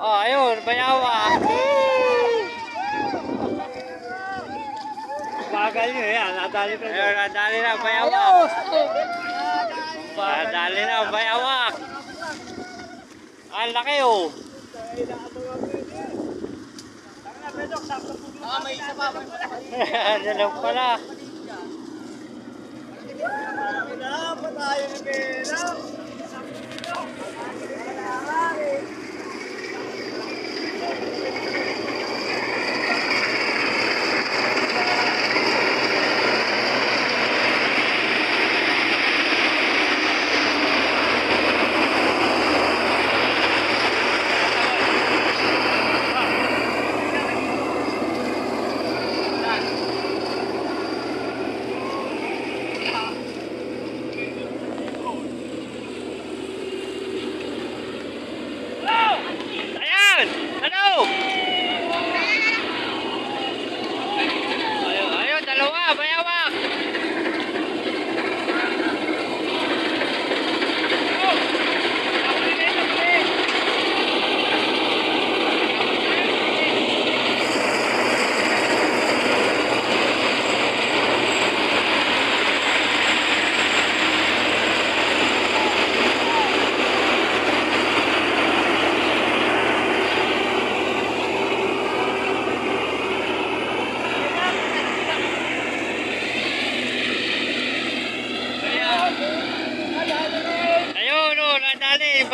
Oh, ayun, bayawa. Bagal nyo yan, nadali ka Ayun, nadali na, bayawa. Nadali na, bayawak. Ang laki oh. Ah, may isa pa. Dalaw pala. Pa ng pera. Vai, Elba! É but